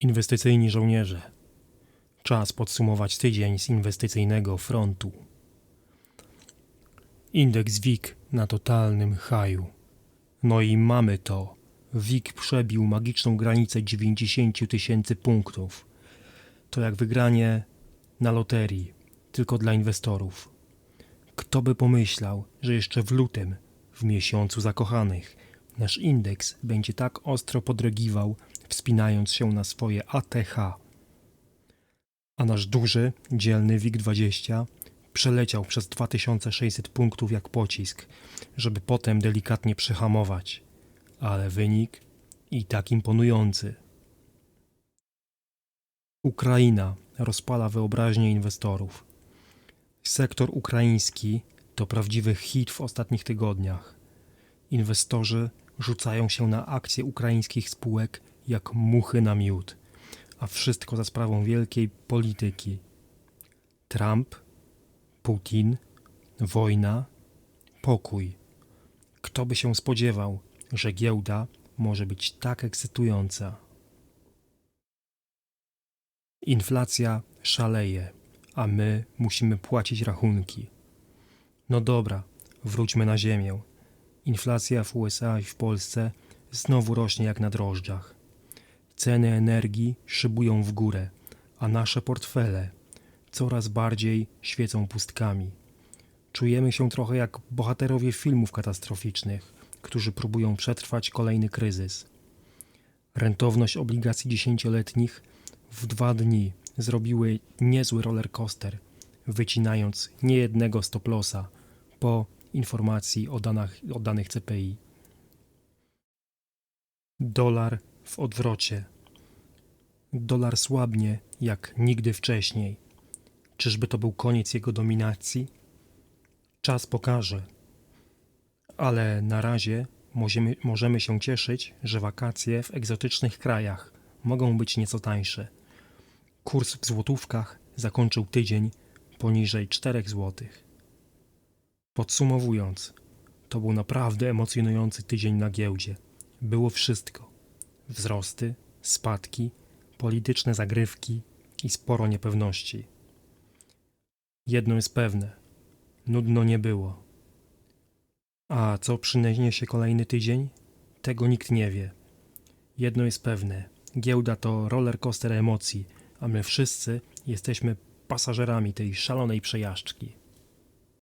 Inwestycyjni żołnierze. Czas podsumować tydzień z inwestycyjnego frontu. Indeks WIG na totalnym haju. No i mamy to. WIG przebił magiczną granicę 90 000 tysięcy punktów. To jak wygranie na loterii, tylko dla inwestorów. Kto by pomyślał, że jeszcze w lutym, w miesiącu zakochanych, nasz indeks będzie tak ostro podrygiwał, wspinając się na swoje ATH. A nasz duży, dzielny WIG20 przeleciał przez 2600 punktów jak pocisk, żeby potem delikatnie przyhamować. Ale wynik i tak imponujący. Ukraina rozpala wyobraźnię inwestorów. Sektor ukraiński to prawdziwy hit w ostatnich tygodniach. Inwestorzy rzucają się na akcje ukraińskich spółek jak muchy na miód, a wszystko za sprawą wielkiej polityki. Trump, Putin, wojna, pokój. Kto by się spodziewał, że giełda może być tak ekscytująca? Inflacja szaleje, a my musimy płacić rachunki. No dobra, wróćmy na ziemię. Inflacja w USA i w Polsce znowu rośnie jak na drożdżach. Ceny energii szybują w górę, a nasze portfele coraz bardziej świecą pustkami. Czujemy się trochę jak bohaterowie filmów katastroficznych, którzy próbują przetrwać kolejny kryzys. Rentowność obligacji dziesięcioletnich w dwa dni zrobiły niezły rollercoaster, wycinając niejednego stoplosa po informacji o, danach, o danych CPI. Dolar w odwrocie. Dolar słabnie jak nigdy wcześniej. Czyżby to był koniec jego dominacji? Czas pokaże. Ale na razie możemy, możemy się cieszyć, że wakacje w egzotycznych krajach mogą być nieco tańsze. Kurs w złotówkach zakończył tydzień poniżej 4 złotych. Podsumowując, to był naprawdę emocjonujący tydzień na giełdzie. Było wszystko: wzrosty, spadki, polityczne zagrywki i sporo niepewności. Jedno jest pewne: nudno nie było. A co przyniesie kolejny tydzień? Tego nikt nie wie. Jedno jest pewne: giełda to roller coaster emocji, a my wszyscy jesteśmy pasażerami tej szalonej przejażdżki.